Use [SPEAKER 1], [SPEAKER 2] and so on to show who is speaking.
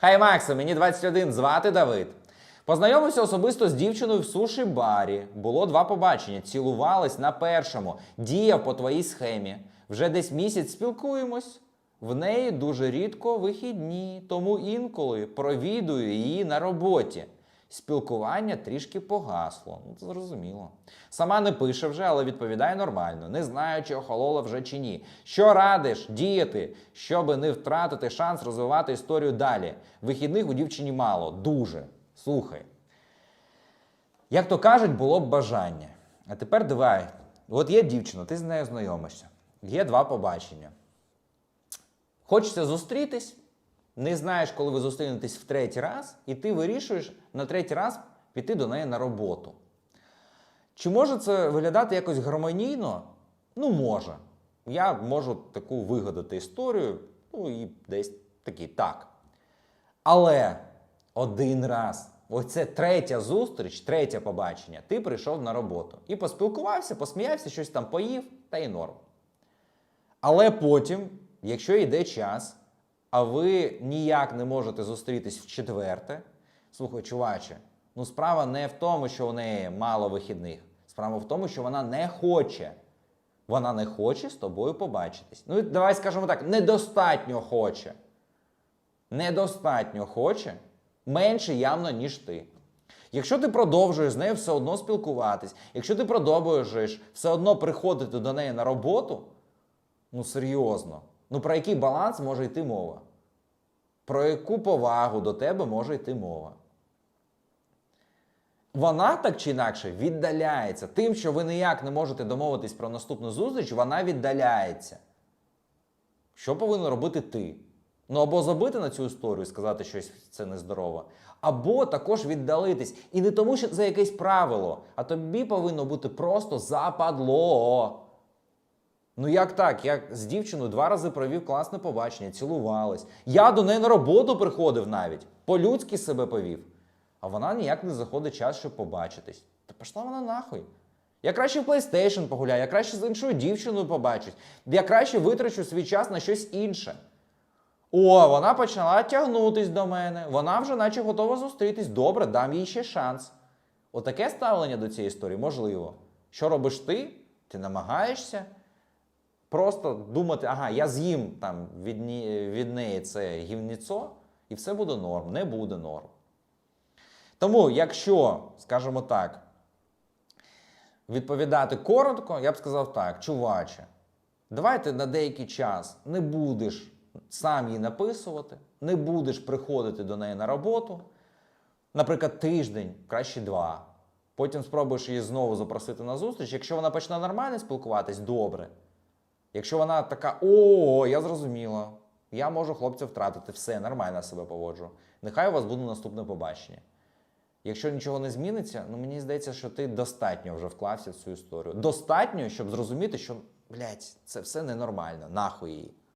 [SPEAKER 1] Хай Макса, мені 21, звати Давид. Познайомився особисто з дівчиною в суші барі. Було два побачення. Цілувались на першому. Діяв по твоїй схемі. Вже десь місяць спілкуємось. В неї дуже рідко вихідні, тому інколи провідую її на роботі. Спілкування трішки погасло. Ну, це зрозуміло. Сама не пише вже, але відповідає нормально. Не знаю, чи охолола вже чи ні. Що радиш діяти, щоби не втратити шанс розвивати історію далі? Вихідних у дівчині мало, дуже. Слухай. Як то кажуть, було б бажання. А тепер давай. От є дівчина, ти з нею знайомишся. Є два побачення. Хочеться зустрітись, не знаєш, коли ви зустрінетесь в третій раз, і ти вирішуєш на третій раз піти до неї на роботу. Чи може це виглядати якось гармонійно? Ну, може. Я можу таку вигадати історію, ну і десь такий так. Але один раз, оце третя зустріч, третє побачення, ти прийшов на роботу і поспілкувався, посміявся, щось там поїв, та й норм. Але потім, якщо йде час, а ви ніяк не можете зустрітись в четверте, слухай, чуваче, ну справа не в тому, що у неї мало вихідних. Справа в тому, що вона не хоче. Вона не хоче з тобою побачитись. Ну, давай скажемо так, недостатньо хоче. Недостатньо хоче, менше явно, ніж ти. Якщо ти продовжуєш з нею все одно спілкуватись, якщо ти продовжуєш все одно приходити до неї на роботу, ну серйозно, ну про який баланс може йти мова? Про яку повагу до тебе може йти мова? Вона так чи інакше віддаляється. Тим, що ви ніяк не можете домовитись про наступну зустріч, вона віддаляється. Що повинен робити ти? Ну або забити на цю історію і сказати, що це нездорово, або також віддалитись. І не тому, що це якесь правило, а тобі повинно бути просто западло. Ну як так? Я з дівчиною два рази провів класне побачення, цілувались. Я до неї на роботу приходив навіть, по-людськи себе повів. А вона ніяк не заходить час, щоб побачитись. Та пішла вона нахуй. Я краще в PlayStation погуляю, я краще з іншою дівчиною побачусь, я краще витрачу свій час на щось інше. О, вона почала тягнутись до мене, вона вже наче готова зустрітись. Добре, дам їй ще шанс. Отаке ставлення до цієї історії можливо. Що робиш ти? Ти намагаєшся просто думати, ага, я з'їм там від, ні- від неї це гівніцо, і все буде норм, не буде норм. Тому, якщо, скажімо так, відповідати коротко, я б сказав так, чуваче, давайте на деякий час не будеш сам їй написувати, не будеш приходити до неї на роботу, наприклад, тиждень, краще два. Потім спробуєш її знову запросити на зустріч. Якщо вона почне нормально спілкуватись, добре. Якщо вона така, о, я зрозуміла, я можу хлопця втратити, все, нормально себе поводжу. Нехай у вас буде наступне побачення. Якщо нічого не зміниться, ну мені здається, що ти достатньо вже вклався в цю історію. Достатньо, щоб зрозуміти, що, блядь, це все ненормально, нахуй її.